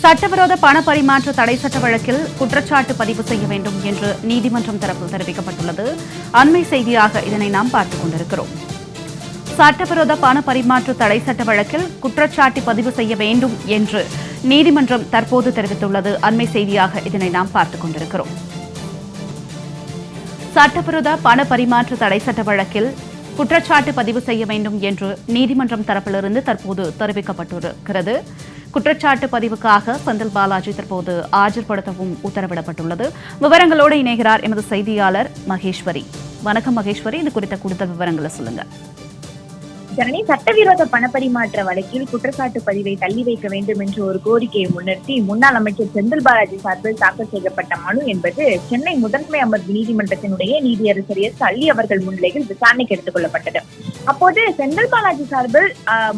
சட்டவிரோத பண பரிமாற்ற தடை சட்ட வழக்கில் குற்றச்சாட்டு பதிவு செய்ய வேண்டும் என்று நீதிமன்றம் தரப்பில் தெரிவிக்கப்பட்டுள்ளது. அண்மை செய்தியாக இதனை நாம் பார்த்துக் கொண்டிருக்கிறோம். சட்டவிரோத பண பரிமாற்ற தடை சட்ட வழக்கில் குற்றச்சாட்டு பதிவு செய்ய வேண்டும் என்று நீதிமன்றம் தற்போது தெரிவித்துள்ளது. அண்மை செய்தியாக இதனை நாம் பார்த்துக் கொண்டிருக்கிறோம். சட்டவிரோத பண பரிமாற்ற தடை சட்ட வழக்கில் குற்றச்சாட்டு பதிவு செய்ய வேண்டும் என்று நீதிமன்றம் தரப்பிலிருந்து தற்போது தெரிவிக்கப்பட்டிருக்கிறது. குற்றச்சாட்டு பதிவுக்காக செந்தில் பாலாஜி தற்போது ஆஜர்படுத்தவும் உத்தரவிடப்பட்டுள்ளது. விவரங்களோடு இணைகிறார் எமது செய்தியாளர் மகேஸ்வரி. வணக்கம் மகேஸ்வரி இது குறித்த கூடுதல் விவரங்களை சொல்லுங்க. ஜனனி சட்டவிரோத பணப்பரிமாற்ற வழக்கில் குற்றச்சாட்டு பதிவை தள்ளி வைக்க வேண்டும் என்று ஒரு கோரிக்கையை முன்னிறுத்தி முன்னாள் அமைச்சர் செந்தில் பாலாஜி சார்பில் தாக்கல் செய்யப்பட்ட மனு என்பது சென்னை முதன்மை அமர்வு நீதிமன்றத்தினுடைய நீதியரசர் எஸ் அள்ளி அவர்கள் முன்னிலையில் விசாரணைக்கு எடுத்துக் கொள்ளப்பட்டது. அப்போது செந்தில் பாலாஜி சார்பில்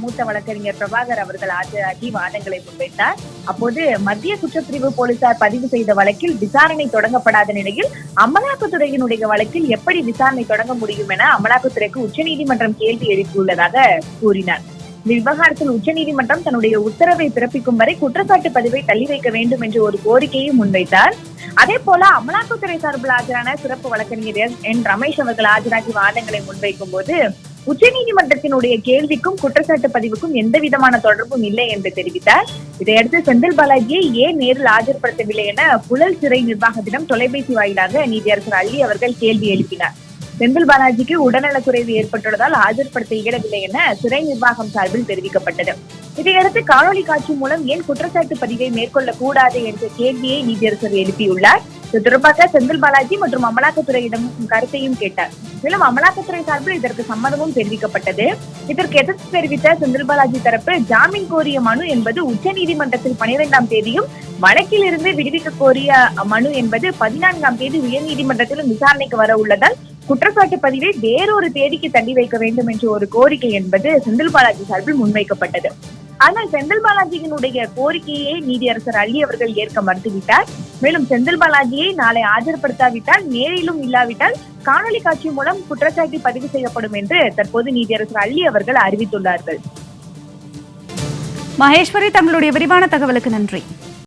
மூத்த வழக்கறிஞர் பிரபாகர் அவர்கள் ஆஜராகி வாதங்களை முன்வைத்தார். அப்போது மத்திய குற்றப்பிரிவு போலீசார் பதிவு செய்த வழக்கில் விசாரணை தொடங்கப்படாத நிலையில் அமலாக்கத்துறையினுடைய வழக்கில் எப்படி விசாரணை தொடங்க முடியும் என அமலாக்கத்துறைக்கு உச்சநீதிமன்றம் கேள்வி எழுப்பியுள்ளதாக கூறினார். இந்த விவகாரத்தில் உச்சநீதிமன்றம் தன்னுடைய உத்தரவை பிறப்பிக்கும் வரை குற்றச்சாட்டு பதிவை தள்ளி வைக்க வேண்டும் என்று ஒரு கோரிக்கையை முன்வைத்தார். அதே போல அமலாக்கத்துறை சார்பில் ஆஜரான சிறப்பு வழக்கறிஞர் என் ரமேஷ் அவர்கள் ஆஜராகி வாதங்களை முன்வைக்கும் போது உச்சநீதிமன்றத்தினுடைய கேள்விக்கும் குற்றச்சாட்டு பதிவுக்கும் எந்த விதமான தொடர்பும் இல்லை என்று தெரிவித்தார். இதையடுத்து செந்தில் பாலாஜியை ஏன் நேரில் ஆஜர்படுத்தவில்லை என புழல் சிறை நிர்வாகத்திடம் தொலைபேசி வாயிலாக நீதியரசர் அள்ளி அவர்கள் கேள்வி எழுப்பினார். செந்தில் பாலாஜிக்கு உடல்நலக்குறைவு ஏற்பட்டுள்ளதால் ஆஜர்படுத்த இயலவில்லை என சிறை நிர்வாகம் சார்பில் தெரிவிக்கப்பட்டது. இதையடுத்து காணொலி காட்சி மூலம் ஏன் குற்றச்சாட்டு பதிவை மேற்கொள்ள கூடாது என்ற கேள்வியை நீதியரசர் எழுப்பியுள்ளார். இது தொடர்பாக செந்தில் பாலாஜி மற்றும் அமலாக்கத்துறையிடம் கருத்தையும் கேட்டார். மேலும் அமலாக்கத்துறை சார்பில் இதற்கு சம்மதமும் தெரிவிக்கப்பட்டது. இதற்கு எதிர்ப்பு தெரிவித்த செந்தில் பாலாஜி தரப்பு ஜாமீன் கோரிய மனு என்பது உச்சநீதிமன்றத்தில் பனிரெண்டாம் தேதியும் வழக்கில் இருந்து விடுவிக்க கோரிய மனு என்பது பதினான்காம் தேதி உயர்நீதிமன்றத்திலும் விசாரணைக்கு வர உள்ளதால் குற்றச்சாட்டு பதிவை வேறொரு தேதிக்கு தள்ளி வைக்க வேண்டும் என்ற ஒரு கோரிக்கை என்பது செந்தில் பாலாஜி சார்பில் முன்வைக்கப்பட்டது. ஆனால் செந்தில் பாலாஜியினுடைய கோரிக்கையை நீதியரசர் அள்ளி அவர்கள் ஏற்க மறுத்துவிட்டார். மேலும் செந்தில் பாலாஜியை நாளை ஆஜர்படுத்தாவிட்டால் நேரிலும் இல்லாவிட்டால் காணொலி காட்சி மூலம் குற்றச்சாட்டு பதிவு செய்யப்படும் என்று தற்போது நீதியரசர் அள்ளி அவர்கள் அறிவித்துள்ளார்கள். மகேஸ்வரி தங்களுடைய விரிவான தகவலுக்கு நன்றி.